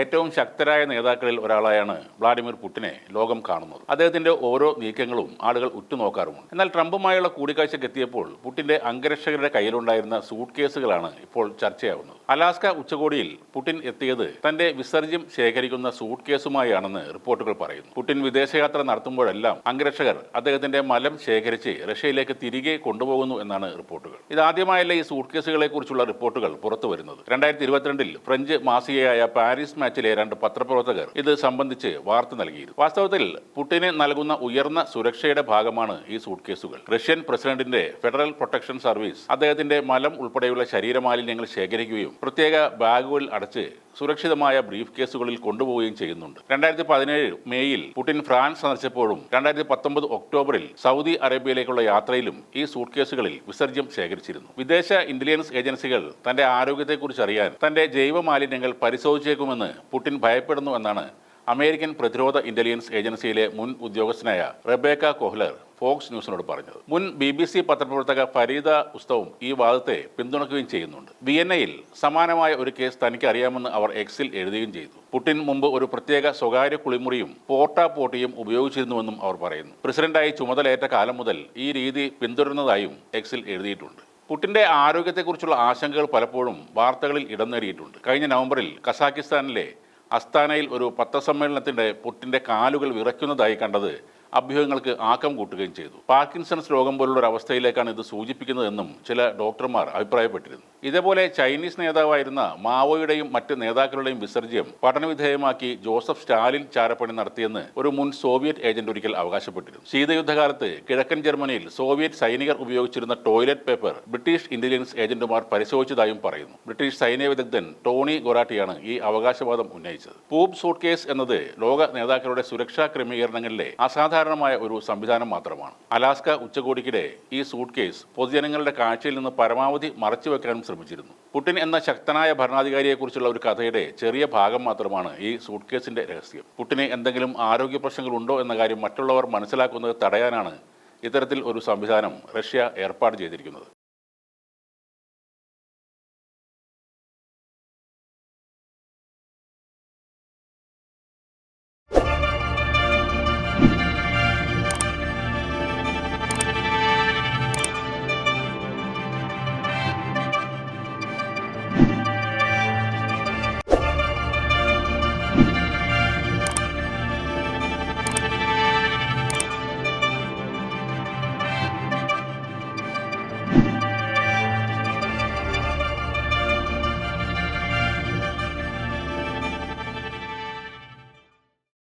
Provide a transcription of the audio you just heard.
ഏറ്റവും ശക്തരായ നേതാക്കളിൽ ഒരാളായാണ് വ്ളാഡിമിർ പുടിനെ ലോകം കാണുന്നത്. അദ്ദേഹത്തിന്റെ ഓരോ നീക്കങ്ങളും ആളുകൾ ഉറ്റുനോക്കാറുമുണ്ട്. എന്നാൽ ട്രംപുമായുള്ള കൂടിക്കാഴ്ചയ്ക്ക് എത്തിയപ്പോൾ പുടിന്റെ അംഗരക്ഷകരുടെ കയ്യിലുണ്ടായിരുന്ന സൂട്ട് കേസുകളാണ് ഇപ്പോൾ ചർച്ചയാവുന്നത്. അലാസ്ക ഉച്ചകോടിയിൽ പുടിൻ എത്തിയത് തന്റെ വിസർജ്യം ശേഖരിക്കുന്ന സൂട്ട് കേസുമായാണെന്ന് റിപ്പോർട്ടുകൾ പറയുന്നു. പുടിൻ വിദേശയാത്ര നടത്തുമ്പോഴെല്ലാം അംഗരക്ഷകർ അദ്ദേഹത്തിന്റെ മലം ശേഖരിച്ച് റഷ്യയിലേക്ക് തിരികെ കൊണ്ടുപോകുന്നു എന്നാണ് റിപ്പോർട്ടുകൾ. ഇതാദ്യമായല്ല ഈ സൂട്ട് കേസുകളെ കുറിച്ചുള്ള റിപ്പോർട്ടുകൾ പുറത്തു വരുന്നത് രണ്ടായിരത്തി ഇരുപത്തിരണ്ടിൽ ഫ്രഞ്ച് മാസികയായ പാരീസ് മാച്ചിലെ രണ്ട് പത്രപ്രവർത്തകർ ഇത് സംബന്ധിച്ച് വാർത്ത നൽകിയിരുന്നു. വാസ്തവത്തിൽ പുടിന് നൽകുന്ന ഉയർന്ന സുരക്ഷയുടെ ഭാഗമാണ് ഈ സൂട്ട് കേസുകൾ റഷ്യൻ പ്രസിഡന്റിന്റെ ഫെഡറൽ പ്രൊട്ടക്ഷൻ സർവീസ് അദ്ദേഹത്തിന്റെ മലം ഉൾപ്പെടെയുള്ള ശരീരമാലിന്യങ്ങൾ ശേഖരിക്കുകയും പ്രത്യേക ബാഗുകളിൽ അടച്ച് സുരക്ഷിതമായ ബ്രീഫ് കേസുകളിൽ കൊണ്ടുപോവുകയും ചെയ്യുന്നുണ്ട്. രണ്ടായിരത്തി പതിനേഴ് മേയിൽ പുടിൻ ഫ്രാൻസ് സന്ദർശിച്ചപ്പോഴും രണ്ടായിരത്തി പത്തൊമ്പത് ഒക്ടോബറിൽ സൗദി അറേബ്യയിലേക്കുള്ള യാത്രയിലും ഈ സൂട്ട് കേസുകളിൽ വിസർജ്യം ശേഖരിച്ചിരുന്നു. വിദേശ ഇന്റലിജൻസ് ഏജൻസികൾ തന്റെ ആരോഗ്യത്തെക്കുറിച്ച് അറിയാൻ തന്റെ ജൈവ മാലിന്യങ്ങൾ പരിശോധിച്ചേക്കുമെന്ന് പുടിൻ ഭയപ്പെടുന്നു എന്നാണ് അമേരിക്കൻ പ്രതിരോധ ഇന്റലിജൻസ് ഏജൻസിയിലെ മുൻ ഉദ്യോഗസ്ഥനായ റെബേക്ക കോഹ്ലർ ഫോക്സ് ന്യൂസിനോട് പറഞ്ഞത്. മുൻ ബി ബി സി പത്രപ്രവർത്തക ഫരീദ ഉസ്തവും ഈ വാദത്തെ പിന്തുണയ്ക്കുകയും ചെയ്യുന്നുണ്ട്. വിയന്നയിൽ സമാനമായ ഒരു കേസ് തനിക്ക് അറിയാമെന്ന് അവർ എക്സിൽ എഴുതുകയും ചെയ്തു. പുടിൻ മുമ്പ് ഒരു പ്രത്യേക സ്വകാര്യ കുളിമുറിയും പോർട്ടാ പോട്ടിയും ഉപയോഗിച്ചിരുന്നുവെന്നും അവർ പറയുന്നു. പ്രസിഡന്റായി ചുമതലയേറ്റ കാലം മുതൽ ഈ രീതി പിന്തുടരുന്നതായും എക്സിൽ എഴുതിയിട്ടുണ്ട്. പുടിന്റെ ആരോഗ്യത്തെക്കുറിച്ചുള്ള ആശങ്കകൾ പലപ്പോഴും വാർത്തകളിൽ ഇടം നേടിയിട്ടുണ്ട്. കഴിഞ്ഞ നവംബറിൽ കസാക്കിസ്ഥാനിലെ അസ്താനയിൽ ഒരു പത്രസമ്മേളനത്തിന്റെ പുട്ടിന്റെ കാലുകൾ വിറയ്ക്കുന്നതായി കണ്ടത് അഭ്യൂഹങ്ങൾക്ക് ആക്കം കൂട്ടുകയും ചെയ്തു. പാർക്കിൻസൺസ് രോഗം പോലുള്ള ഒരു അവസ്ഥയിലേക്കാണ് ഇത് സൂചിപ്പിക്കുന്നതെന്നും ചില ഡോക്ടർമാർ അഭിപ്രായപ്പെട്ടിരുന്നു. ഇതേപോലെ ചൈനീസ് നേതാവായിരുന്ന മാവോയുടെയും മറ്റ് നേതാക്കളുടെയും വിസർജ്യം പഠനവിധേയമാക്കി ജോസഫ് സ്റ്റാലിൻ ചാരപ്പണി നടത്തിയെന്ന് ഒരു മുൻ സോവിയറ്റ് ഏജന്റ് ഒരിക്കൽ അവകാശപ്പെട്ടിരുന്നു. ശീതയുദ്ധകാലത്ത് കിഴക്കൻ ജർമ്മനിയിൽ സോവിയറ്റ് സൈനികർ ഉപയോഗിച്ചിരുന്ന ടോയ്ലറ്റ് പേപ്പർ ബ്രിട്ടീഷ് ഇന്റലിജൻസ് ഏജന്റുമാർ പരിശോധിച്ചതായും പറയുന്നു. ബ്രിട്ടീഷ് സൈനിക വിദഗ്ധൻ ടോണി ഗൊറാട്ടിയാണ് ഈ അവകാശവാദം ഉന്നയിച്ചത്. പൂപ് സൂട്ട് കേസ് എന്നത് ലോക നേതാക്കളുടെ സുരക്ഷാ ക്രമീകരണങ്ങളിലെ അസാധാരണമായ ഒരു സംവിധാനം മാത്രമാണ്. അലാസ്ക ഉച്ചകോടിക്കിടെ ഈ സൂട്ട് കേസ് പൊതുജനങ്ങളുടെ കാഴ്ചയിൽ നിന്ന് പരമാവധി മറച്ചു മറച്ചുവെക്കാനും ശ്രമിച്ചിരുന്നു. പുടിൻ എന്ന ശക്തനായ ഭരണാധികാരിയെക്കുറിച്ചുള്ള ഒരു കഥയുടെ ചെറിയ ഭാഗം മാത്രമാണ് ഈ സൂട്ട് കേസിന്റെ രഹസ്യം. പുട്ടിന് എന്തെങ്കിലും ആരോഗ്യ പ്രശ്നങ്ങൾ ഉണ്ടോ എന്ന കാര്യം മറ്റുള്ളവർ മനസ്സിലാക്കുന്നത് തടയാനാണ് ഇത്തരത്തിൽ ഒരു സംവിധാനം റഷ്യ ഏർപ്പാട് ചെയ്തിരിക്കുന്നത്.